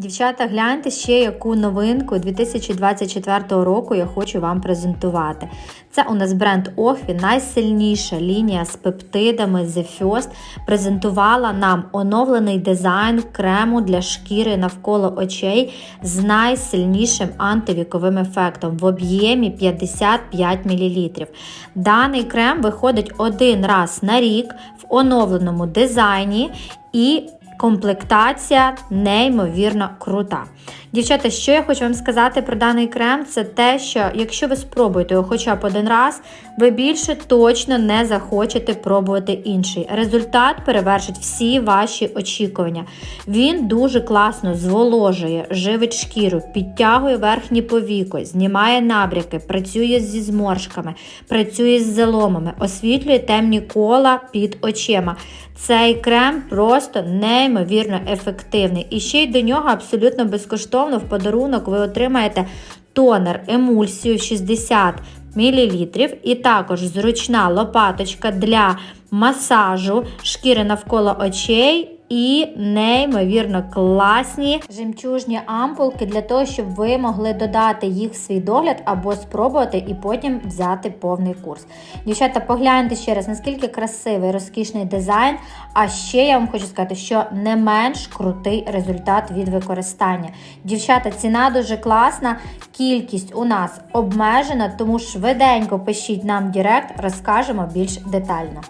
Дівчата, гляньте ще яку новинку 2024 року я хочу вам презентувати. Це у нас бренд Охві, найсильніша лінія з пептидами The First презентувала нам оновлений дизайн крему для шкіри навколо очей з найсильнішим антивіковим ефектом в об'ємі 55 мл. Даний крем виходить один раз на рік в оновленому дизайні і комплектація неймовірно крута. Дівчата, що я хочу вам сказати про даний крем, це те, що якщо ви спробуєте його хоча б один раз, ви більше точно не захочете пробувати інший. Результат перевершить всі ваші очікування. Він дуже класно зволожує, живить шкіру, підтягує верхні повіко, знімає набряки, працює зі зморшками, працює з заломами, освітлює темні кола під очима. Цей крем просто неймовірно ефективний. І ще й до нього абсолютно безкоштовно в подарунок ви отримаєте тонер емульсію 60 мл і також зручна лопаточка для масажу шкіри навколо очей. І неймовірно класні жемчужні ампулки для того, щоб ви могли додати їх в свій догляд або спробувати і потім взяти повний курс. Дівчата, погляньте ще раз, наскільки красивий, розкішний дизайн. А ще я вам хочу сказати, що не менш крутий результат від використання. Дівчата, ціна дуже класна, кількість у нас обмежена, тому швиденько пишіть нам в Директ, розкажемо більш детально.